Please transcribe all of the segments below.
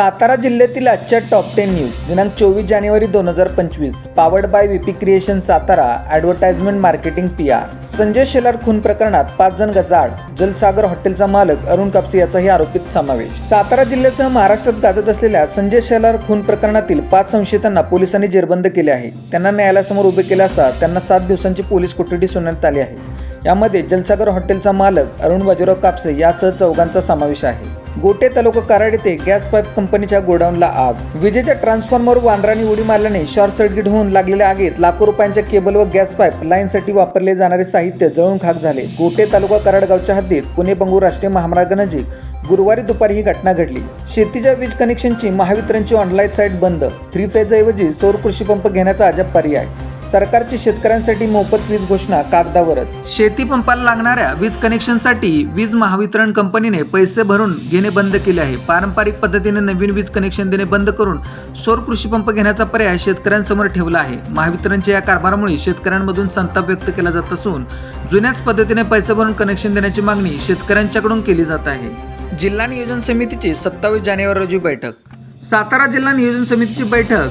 सातारा जिल्ह्यातील आजच्या top ten news दिनांक चोवीस जानेवारी दोन हजार पंचवीस. Powered by VP creation Satara advertisement marketing P R Sanjay Shelar खून प्रकरणात पाच जण गजाड जलसागर हॉटेलचा मालक अरुण कापसे याचाही आरोपीत समावेश. सातारा जिल्ह्यासह महाराष्ट्रात गाजत असलेल्या संजय शेलार खून प्रकरणातील पाच संशयितांना पोलिसांनी जेरबंद केले आहे. त्यांना न्यायालयासमोर उभे केले असता त्यांना सात दिवसांची पोलीस कोठडी सुनावण्यात आली आहे. यामध्ये जलसागर हॉटेलचा मालक अरुण बाजीराव कापसे यासह चौघांचा समावेश आहे. गोटे तालुका कराड येथे गॅस पाईप कंपनीच्या गोडाऊनला आग. विजेच्या ट्रान्सफॉर्मर वानराने उडी मारल्याने शॉर्ट सर्किट होऊन लागलेल्या आगीत लाखो रुपयांच्या केबल व गॅस पाईप लाईनसाठी वापरले जाणारे साहित्य जळून खाक झाले. गोटे तालुका कराड गावच्या हद्दीत पुणे बंगू राष्ट्रीय महामार्गानजीक गुरुवारी दुपारी ही घटना घडली. शेतीच्या वीज कनेक्शनची महावितरणची ऑनलाईन साईट बंद. थ्री फेजऐवजी सौर कृषी पंप घेण्याचा अजब पर्याय. सरकारची शेतकऱ्यांसाठी मोफत वीज घोषणा कागदावरच. शेती पंपाला लागणाऱ्या वीज कनेक्शनसाठी वीज महावितरण कंपनीने पैसे भरून घेणे बंद केले आहे. पारंपरिक पद्धतीने नवीन वीज कनेक्शन देणे बंद करून सौर कृषी पंप घेण्याचा पर्याय शेतकऱ्यांसमोर ठेवला आहे. महावितरणच्या या कारभारामुळे शेतकऱ्यांमधून संताप व्यक्त केला जात असून जुन्याच पद्धतीने पैसे भरून कनेक्शन देण्याची मागणी शेतकऱ्यांच्याकडून केली जात आहे. जिल्हा नियोजन समितीची सत्तावीस जानेवारी रोजी बैठक. सातारा जिल्हा नियोजन समितीची बैठक.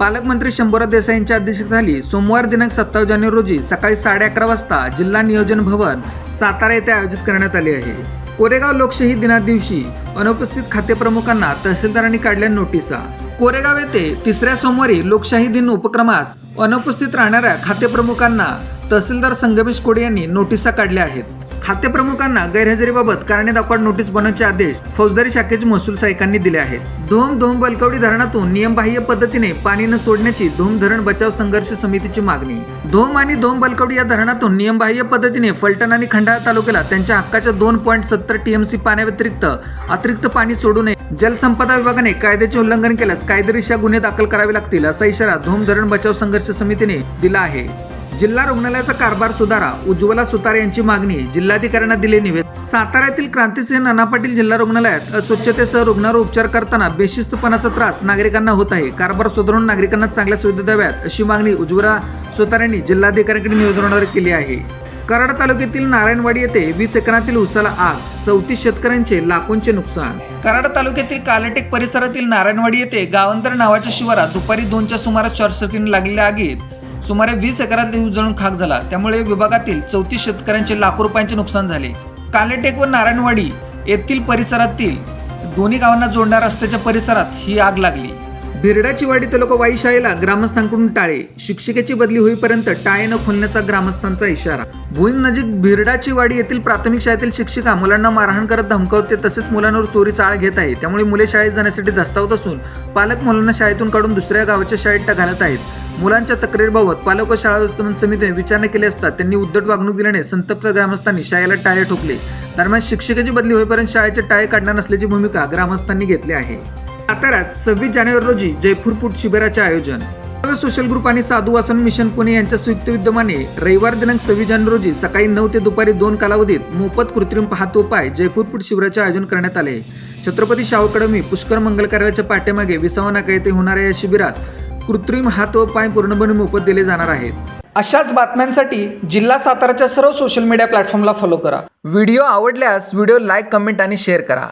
पालकमंत्री शंभूराज देसाई यांच्या अध्यक्षतेखाली सोमवार दिनांक सत्तावीस जानेवारी रोजी सकाळी साडे अकरा वाजता जिल्हा नियोजन भवन सातारा येथे आयोजित करण्यात आले आहे. कोरेगाव लोकशाही दिना दिवशी अनुपस्थित खातेप्रमुखांना तहसीलदारांनी काढल्या नोटिसा. कोरेगाव येथे तिसऱ्या सोमवारी लोकशाही दिन उपक्रमास अनुपस्थित राहणाऱ्या खातेप्रमुखांना तहसीलदार संगमेश कोडे यांनी नोटिसा काढल्या आहेत. खातेप्रमुखांना गैरहजेरीबाबत कारणे दाखवाड नोटीस बनवण्याचे आदेश फौजदारी शाखेचे महसूल सहाय्यकांनी दिले आहेत. धोम धोम बलकवडी धरणातून नियमबाह्य पद्धतीने पाणी न सोडण्याची धोम धरण बचाव संघर्ष समितीची मागणी. धोम आणि धोम बलकवडी या धरणातून नियमबाह्य पद्धतीने फलटण आणि खंडाळा तालुक्याला त्यांच्या हक्काच्या दोन पॉईंट सत्तर टीएमसी पाण्याव्यतिरिक्त अतिरिक्त पाणी सोडू नये. जलसंपदा विभागाने कायद्याचे उल्लंघन केल्यास कायदेशीर गुन्हे दाखल करावे लागतील असा इशारा धोम धरण बचाव संघर्ष समितीने दिला आहे. जिल्हा रुग्णालयाचा कारभार सुधारा उज्ज्वला सुतार यांची मागणी जिल्हाधिकाऱ्यांना दिले निवेदन. साताऱ्यातील क्रांतिसिंह नाना पाटील जिल्हा रुग्णालयात अस्वच्छतेसह रुग्णावर उपचार करताना बेशिस्तपणाचा त्रास नागरिकांना होत आहे. कारभार सुधारून नागरिकांना चांगल्या सुविधा द्याव्यात अशी मागणी उज्ज्वला सुतार यांनी जिल्हाधिकाऱ्यांकडे निवेदनावर केली आहे. कराड तालुक्यातील नारायणवाडी येथे वीस एकरातील उसाला आग चौतीस शेतकऱ्यांचे लाखोंचे नुकसान. कराड तालुक्यातील कालटेक परिसरातील नारायणवाडी येथे गावंतर नावाच्या शिवारात दुपारी दोनच्या सुमारास शॉर्ट सर्किट लागलेल्या आगीत सुमारे वीस एकरातील ऊस जळून खाक झाला. त्यामुळे विभागातील चौतीस शेतकऱ्यांचे लाखो रुपयांचे नुकसान झाले. कालेटेक व नारायणवाडी येथील परिसरातील दोन्ही गावांना जोडणाऱ्या रस्त्याच्या परिसरात ही आग लागली. भिरडाची वाडी तालुका वाई शाळेला ग्रामस्थांकडून टाळे. शिक्षिकेची बदली होईपर्यंत टाळे न खोलण्याचा ग्रामस्थांचा इशारा. भुईन नजीक भिरडाची वाडी येथील प्राथमिक शाळेतील शिक्षिका मुलांना मारहाण करत धमकावते तसेच मुलांवर चोरी चाळ घेत आहे. त्यामुळे मुले शाळेत जाण्यासाठी धस्तावत असून पालक मुलांना शाळेतून काढून दुसऱ्या गावाच्या शाळेत घालत आहेत. मुलांच्या तक्रारीबाबत पालक व शाळा व्यवस्थापन समितीने विचारणा केली असता त्यांनी उद्धट वागणूक दिल्याने संतप्त ग्रामस्थांनी शाळेला टाळे ठोकले. दरम्यान शिक्षिकेची बदली होईपर्यंत शाळेचे टाळे काढणार नसल्याची भूमिका ग्रामस्थांनी घेतली आहे. साताऱ्यात सव्वीस जानेवारी रोजी जयपूर फूट शिबिराचे आयोजन. सोशल ग्रुप आणि साधू वासन मिशन पुणे यांच्या संयुक्त विद्यमाने रविवार दिनांक सव्वीस जानेवारी रोजी सकाळी नऊ ते दुपारी दोन कालावधीत मोफत कृत्रिम पाहतोपाय जयपूर फूट शिबिराचे आयोजन करण्यात आले. छत्रपती शाहू अकादमी पुष्कर मंगल कार्यालयाच्या पाठीमागे विसावा नाका येथे होणाऱ्या या शिबिरात कृत्रिम हात व पाय पूर्णपणे मोफत दिले जाणार आहेत. अशाच बातम्यांसाठी जिल्हा साताराच्या सर्व सोशल मीडिया प्लॅटफॉर्मला फॉलो करा. व्हिडिओ आवडल्यास व्हिडिओ लाईक कमेंट आणि शेअर करा.